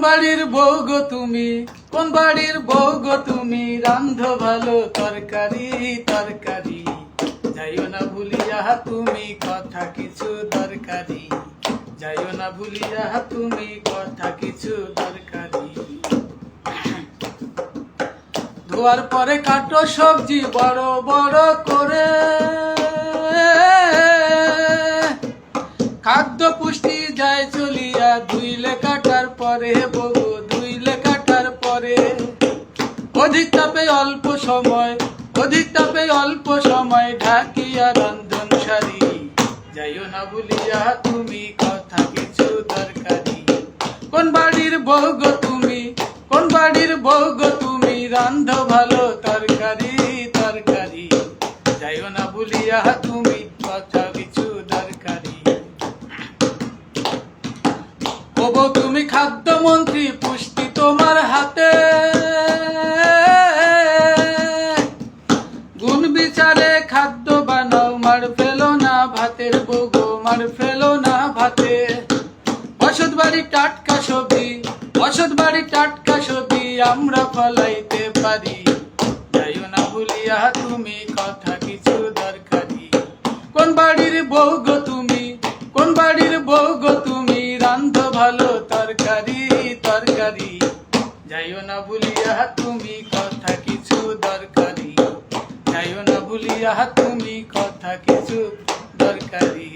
বাড়ির বউ গো তুমি? কোন বাড়ির বউ গো তুমি? রান্ধ ভালো তরকারি তরকারি। যাইও না ভুলিয়া তুমি কথা কিছু দরকারি। যাইও না ভুলিয়া তুমি কথা কিছু দরকারি। ধোয়ার পরে কাটো সবজি বড় বড় করে। খাদ্য পুষ্টি যায় চলিয়া ধুইলে কাটার পরে বগু ধুইলে কাটার পরে। অধিক তাপে অল্প সময়, অধিক তাপে অল্প সময় ঢাকিয়া রন্ধন সারি। যাইও না ভুলিয়া তুমি কথা কিছু দরকারি। কোন বাড়ির বউ গো তুমি, কোন বাড়ির বউ গো তুমি রান্ধ ভালো তরকারি তরকারি। যাইও না ভুলিয়া তুমি বউ তুমি খাদ্যমন্ত্রী, পুষ্টি তোমার হাতে। গুণ বিচারে খাদ্য বানাও, মার ফেলো না ভাতের বগো মার ফেলো না ভাতে। বসত বাড়ি টাটকা সবজি, বসত বাড়ি টাটকা সবজি, আমরা ফলাইতে পারি। যাইও না ভুলিয়া তুমি কথা কিছু দরকারি। কোন বাড়ির বউ গো তুমি, কোন বাড়ির বউ গো তরকারি যাইও না ভুলিয়া তুমি কথা কিছু দরকারি। যাইও না ভুলিয়া তুমি কথা কিছু দরকারি।